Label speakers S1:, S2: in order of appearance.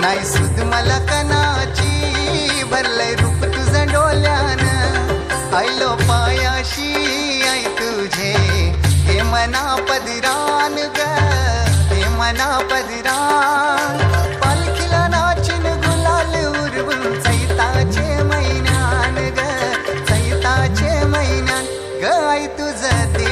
S1: नाही सुद मला कनाची भरलंय रूप तुझं डोल्यान आयलो पायाशी आई तुझे. हे मना पदरान ग हे मना पदरान. पालखीला नाचिन गुलाल उरवून चैताचे महिन्यान ग सैताचे महिन्यान ग आई तुझं ते